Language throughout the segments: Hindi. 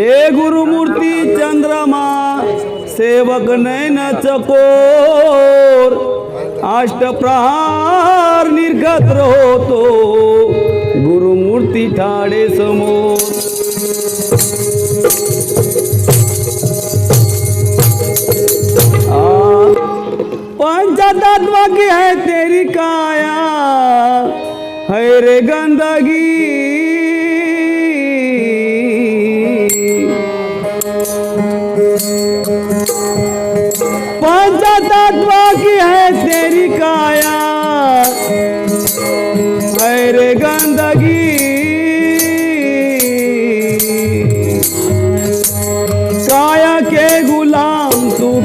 हे गुरुमूर्ती चंद्रमा सेवक नैन चकोर अष्टप्रहार निर्गत होतो गुरुमूर्ती ठाडे समोर. पंचतत्व की है तेरी काया. है रे गंदगी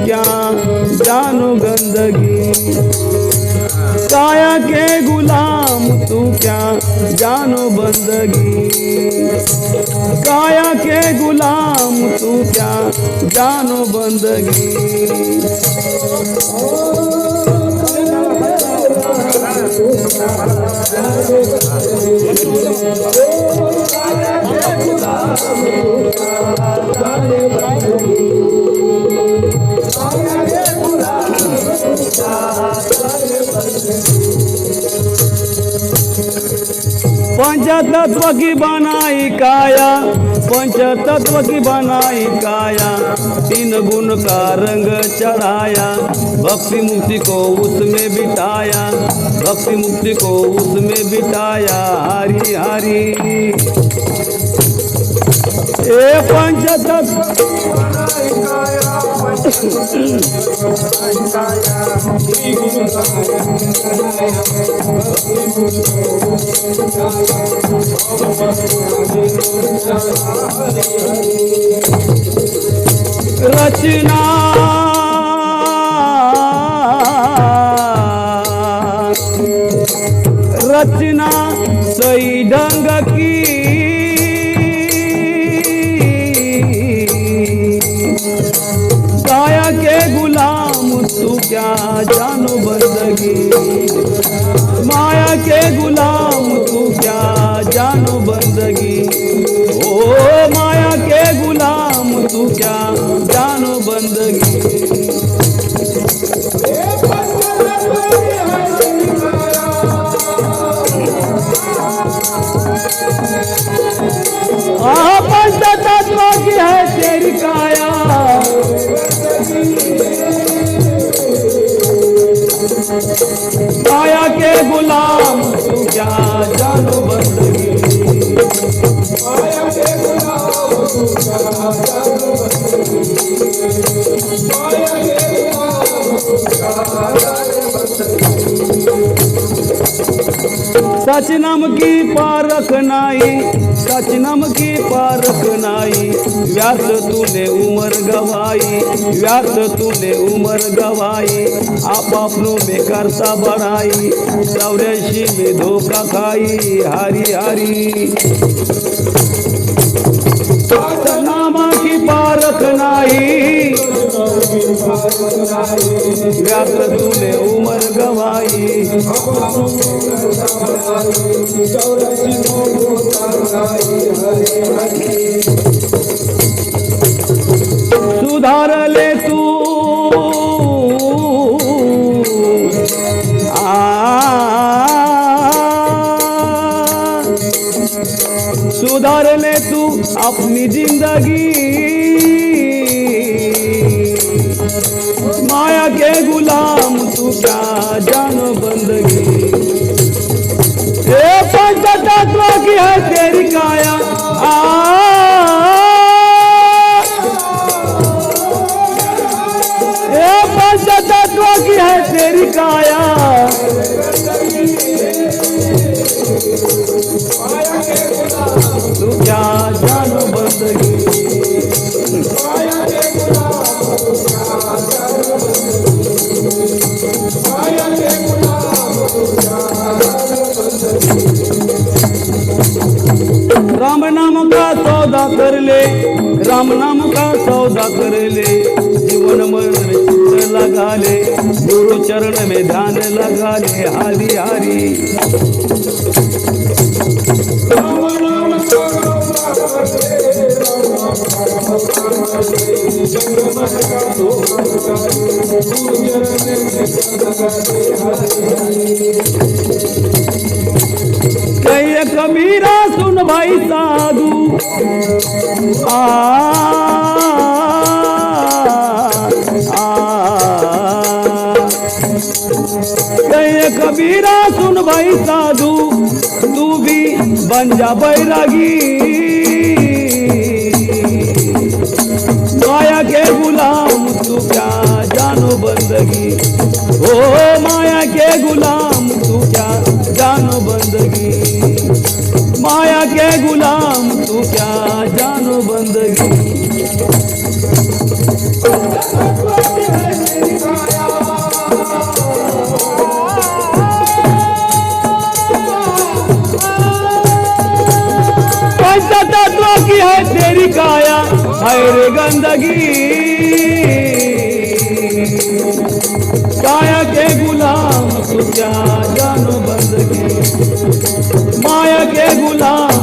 क्या जानो गंदगी? काया के गुलाम, तू क्या जानो बंदगी? काया के गुलाम, तू क्या जानो बंदगी? पंचतत्व की बनाई काया पंचतत्व की बनाई काया, तीन गुण का रंग चढ़ाया, भक्ति मुक्ति को उसमें बिठाया, भक्ति मुक्ति को उसमें बिठाया, हरी हरी। ಏ ಪಂಚತತ್ ರಚನಾ काया के गुलाम, तू क्या जानो बंदगी? माया के गुलाम, तू क्या जानो बंदगी? ओ माया के गुलाम, तू क्या जानो बंदगी? आह तेरी माया के गुलाम त्याची नाम की पारख नाही सच नाम की पारख नाही. व्यास तुले उमर गवाई व्यास तुले उमर गवाई आपापनो बेकारता बढाई चौऱ्याशी मे धोका खाई हरी हरी. नामा की पारख नाही व्यास तूने उमर गवाई सुधार ले तू। आ, सुधार ले तू अपनी ज़िंदगी। माया के गुलाम तू क्या जान बंदगी? करले. का सौदा करले. जीवन मन में चित्त लगाले. गुरु चरण में ध्यान लगाले. हरी हरी कबीरा सुन भाई साधु. कबीरा, सुन भाई साधु, तू भी बन जा बैरागी। माया के गुलाम, तू क्या जानो बंदगी। ओ माया के गुलाम सिखाया हर गंदगी। काया के गुलाम क्या जानो बंदगी। माया के गुलाम